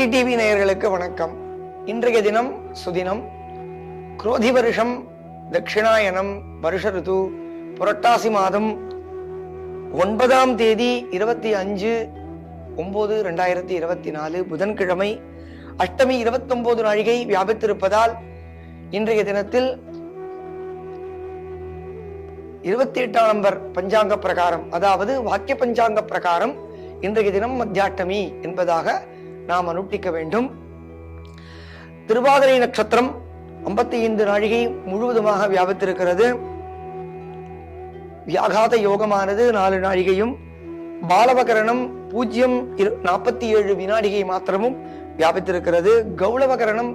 வெற்றி டிவி நேயர்களுக்கு வணக்கம். இன்றைய தினம் சுதினம். குரோதி வருஷம் தட்சிணாயனம் வருஷ ரிது புரட்டாசி மாதம் ஒன்பதாம் தேதி இருபத்தி அஞ்சு ஒன்பது ரெண்டாயிரத்தி இருபத்தி நாலு புதன்கிழமை. அஷ்டமி இருபத்தொன்பது நாழிகை வியாபித்திருப்பதால் இன்றைய தினத்தில் இருபத்தி எட்டாம் நம்பர் பஞ்சாங்க பிரகாரம் அதாவது வாக்கிய பஞ்சாங்க பிரகாரம் இன்றைய தினம் மத்தியாட்டமி என்பதாக நாம் அனுஷ்டிக்க வேண்டும். திருவாதிரை நட்சத்திரம் ஐம்பத்தி ஐந்து நாழிகை முழுவதுமாக வியாபித்திருக்கிறது. வியாகாத யோகமானது நாலு நாழிகையும் பாலவகரணம் பூஜ்ஜியம் நாற்பத்தி ஏழு வினாடிகை மாத்திரமும் வியாபித்திருக்கிறது. கௌளவகரணம்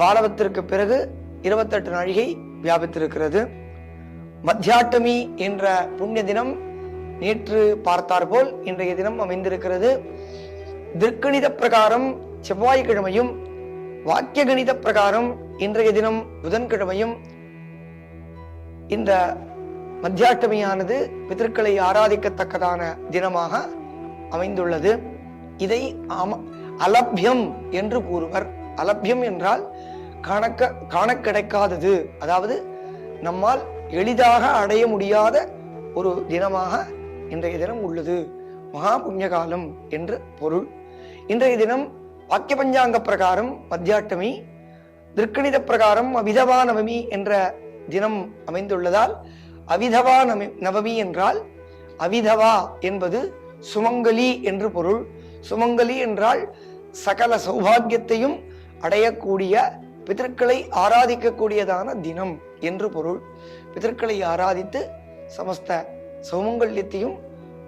பாலவத்திற்கு பிறகு இருபத்தெட்டு நாழிகை வியாபித்திருக்கிறது. மத்தியாட்டமி என்ற புண்ணிய தினம் நேற்று பார்த்தாற்போல் இன்றைய தினம் அமைந்திருக்கிறது. திருக்கணித பிரகாரம் செவ்வாய்க்கிழமையும் வாக்கிய கணித பிரகாரம் இன்றைய தினம் புதன்கிழமையும் இந்த மத்தியாஷ்டமியானது பிதற்களை ஆராதிக்கத்தக்கதான தினமாக அமைந்துள்ளது. இதை அலபியம் என்று கூறுவர். அலபியம் என்றால் காணக்க காண கிடைக்காதது அதாவது நம்மால் எளிதாக அடைய முடியாத ஒரு தினமாக இன்றைய தினம் உள்ளது. மகா புண்ணிய காலம் என்று பொருள். இன்றைய தினம் வாக்கிய பஞ்சாங்க பிரகாரம் மத்தியாட்டமி திருக்கணித பிரகாரம் அவிதவா நவமி என்ற தினம் அமைந்துள்ளதால் அவிதவா நமி நவமி என்றால் அவிதவா என்பது சுமங்கலி என்று பொருள். சுமங்கலி என்றால் சகல சௌபாகியத்தையும் அடையக்கூடிய பிதற்களை ஆராதிக்கக்கூடியதான தினம் என்று பொருள். பிதற்களை ஆராதித்து சமஸ்த சௌமங்கல்யத்தையும்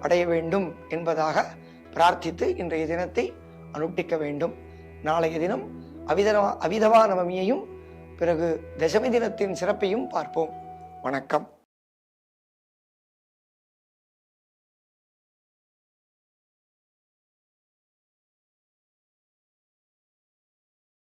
அடைய வேண்டும் என்பதாக பிரார்த்தித்து இன்றைய தினத்தை அனுஷ்டிக்க வேண்டும். நாளைய தினம் அவிதவா அவிதவா நவமியையும் பிறகு தசமி தினத்தின் சிறப்பையும் பார்ப்போம். வணக்கம்.